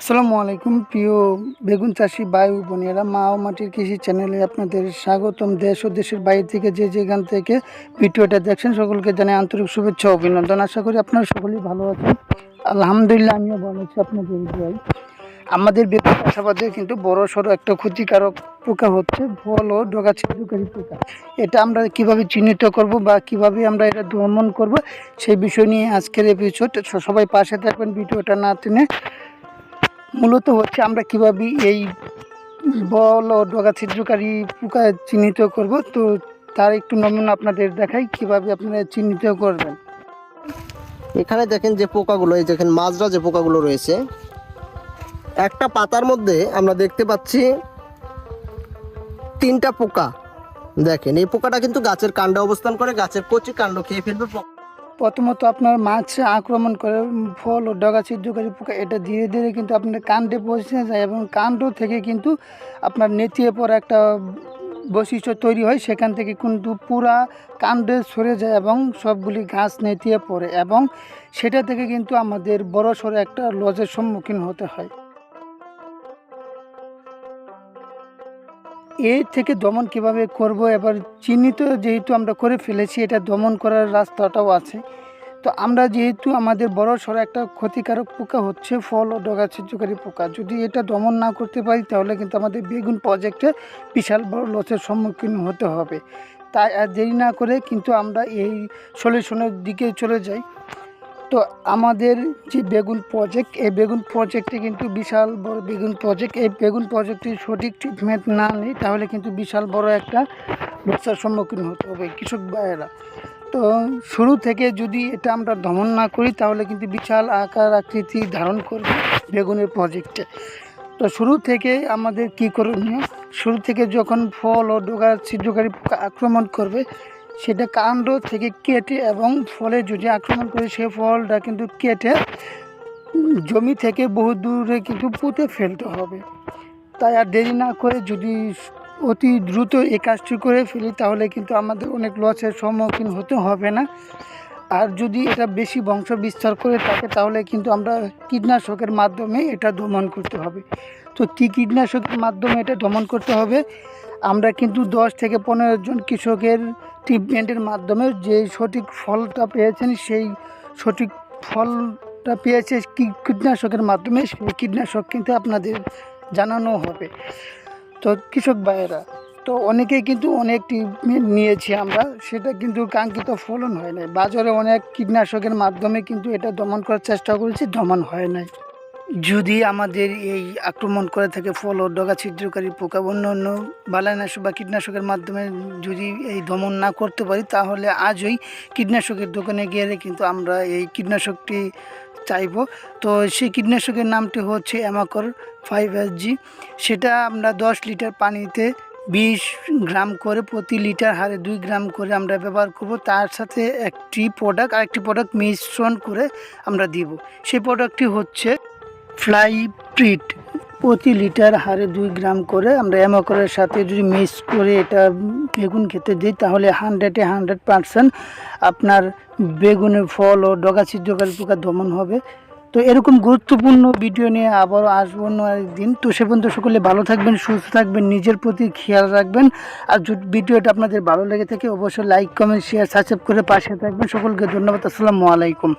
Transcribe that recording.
আসসালামু আলাইকুম, প্রিয় বেগুন চাষি বায়ু বোনেরা, মা ও মাটির কৃষি চ্যানেলে আপনাদের স্বাগতম। দেশ ও দেশের বাইরে থেকে যে যেখান থেকে ভিডিওটা দেখছেন, সকলকে জানাই আন্তরিক শুভেচ্ছা অভিনন্দন। আশা করি আপনারা সকলেই ভালো আছেন। আলহামদুলিল্লাহ, আমিও ভালো আছি, আপনাদের ভাই আমাদের বেগুন চাষাবাদে কিন্তু বড় সড়ো একটা ক্ষতিকারক পোকা হচ্ছে ফল ও ডগা ছিদ্রকারী পোকা। এটা আমরা কীভাবে চিহ্নিত করব বা কীভাবে আমরা এটা দমন করব, সেই বিষয় নিয়ে আজকের এপিসোড সবাই পাশে থাকবেন, ভিডিওটা না টেনে। মূলত হচ্ছে আমরা কীভাবে এই বল ও ডগা ছিদ্রকারী পোকা চিহ্নিত করব। তো তার একটু নমুনা আপনাদের দেখাই, কীভাবে আপনারা চিহ্নিত করবেন। এখানে দেখেন যে পোকাগুলো, এই দেখেন মাজরা যে পোকাগুলো রয়েছে, একটা পাতার মধ্যে আমরা দেখতে পাচ্ছি তিনটা পোকা। দেখেন, এই পোকাটা কিন্তু গাছের কাণ্ডে অবস্থান করে, গাছের কচি কাণ্ড খেয়ে ফেলবে। প্রথমত আপনার মাছ আক্রমণ করে ফল ও ডগা ছিদ্রকারী পোকা, এটা ধীরে ধীরে কিন্তু আপনার কাণ্ডে পৌঁছে যায় এবং কাণ্ড থেকে কিন্তু আপনার নেতিয়ে পড়া একটা বৈশিষ্ট্য তৈরি হয়। সেখান থেকে কিন্তু পুরা কাণ্ডে সরে যায় এবং সবগুলি ঘাস নেতিয়ে পড়ে এবং সেটা থেকে কিন্তু আমাদের বড় সড়ো একটা লজের সম্মুখীন হতে হয়। এর থেকে দমন কীভাবে করব? এবার চিহ্নিত যেহেতু আমরা করে ফেলেছি, এটা দমন করার রাস্তাটাও আছে। তো আমরা যেহেতু আমাদের বড় সড়ো একটা ক্ষতিকারক পোকা হচ্ছে, ফল ও ডগা ছিদ্রকারী পোকা। যদি এটা দমন না করতে পারি, তাহলে কিন্তু আমাদের বেগুন প্রজেক্টে বিশাল বড় লসের সম্মুখীন হতে হবে। তাই আর দেরি না করে কিন্তু আমরা এই সলিউশনের দিকে চলে যাই। তো আমাদের যে বেগুন প্রজেক্ট এই বেগুন প্রজেক্টে কিন্তু বিশাল বড় বেগুন প্রজেক্ট এই বেগুন প্রজেক্টের সঠিক ট্রিটমেন্ট না নিই তাহলে কিন্তু বিশাল বড় একটা লোকসার সম্মুখীন হতে হবে কৃষক ভাইয়েরা। তো শুরু থেকে যদি এটা আমরা দমন না করি, তাহলে কিন্তু বিশাল আকার আকৃতি ধারণ করবে বেগুনের প্রজেক্টে তো শুরু থেকে আমাদের কি করণীয়? শুরু থেকে যখন ফল ও ডোগা ছিদ্রকারী পোকা আক্রমণ করবে সেটা কাণ্ড থেকে কেটে এবং ফলে যদি আক্রমণ করে সে ফলটা কিন্তু কেটে জমি থেকে বহু দূরে কিন্তু পুঁতে ফেলতে হবে। তাই আর দেরি না করে যদি অতি দ্রুত এই কাজটি করে ফেলি, তাহলে কিন্তু আমাদের অনেক লসের সম্মুখীন হতে হবে না। আর যদি এটা বেশি বংশ বিস্তার করে থাকে, তাহলে কিন্তু আমরা কীটনাশকের মাধ্যমে এটা দমন করতে হবে। তো কী কীটনাশকের মাধ্যমে এটা দমন করতে হবে। আমরা কিন্তু দশ থেকে পনেরো জন কৃষকের ট্রিটমেন্টের মাধ্যমে যে সঠিক ফলটা পেয়েছেন, সেই সঠিক ফলটা পেয়েছে কি কীটনাশকের মাধ্যমে, সেই কীটনাশক কিন্তু আপনাদের জানানো হবে। তো কৃষক ভাইয়েরা তো অনেকেই কিন্তু অনেক ট্রিটমেন্ট নিয়েছি আমরা, সেটা কিন্তু কাঙ্ক্ষিত ফলন হয় নাই। বাজারে অনেক কীটনাশকের মাধ্যমে কিন্তু এটা দমন করার চেষ্টা করেছি, দমন হয় নাই। যদি আমাদের এই আক্রমণ করে থাকে ফল ও ডগা ছিদ্রকারী পোকা অন্য অন্য বালাইনাশক বা কীটনাশকের মাধ্যমে যদি এই দমন না করতে পারি, তাহলে আজই কীটনাশকের দোকানে গেলে কিন্তু আমরা এই কীটনাশকটি চাইব। তো সেই কীটনাশকের নামটি হচ্ছে অ্যামাকর ফাইভ এস জি। সেটা আমরা দশ লিটার পানিতে বিশ গ্রাম করে প্রতি লিটার হারে দুই গ্রাম করে আমরা ব্যবহার করব। তার সাথে একটি প্রোডাক্ট আরেকটি প্রোডাক্ট মিশ্রণ করে আমরা দিব। সেই প্রোডাক্টটি হচ্ছে ফ্লাই প্রিট প্রতি লিটার হারে দুই গ্রাম করে আমরা অ্যামাকরের সাথে যদি মিক্স করে এটা বেগুন খেতে দিই, তাহলে হান্ড্রেডে হান্ড্রেড পারসেন্ট আপনার বেগুনের ফল ও ডগা ছিদ্রকারী পোকা দমন হবে। তো এরকম গুরুত্বপূর্ণ ভিডিও নিয়ে আবারও আসব অন্য একদিন। তো সে পর্যন্ত সকলে ভালো থাকবেন, সুস্থ থাকবেন, নিজের প্রতি খেয়াল রাখবেন। আর ভিডিওটা আপনাদের ভালো লেগে থাকে, অবশ্যই লাইক কমেন্ট শেয়ার সাবস্ক্রাইব করে পাশে থাকবেন। সকলকে ধন্যবাদ, আসসালামু আলাইকুম।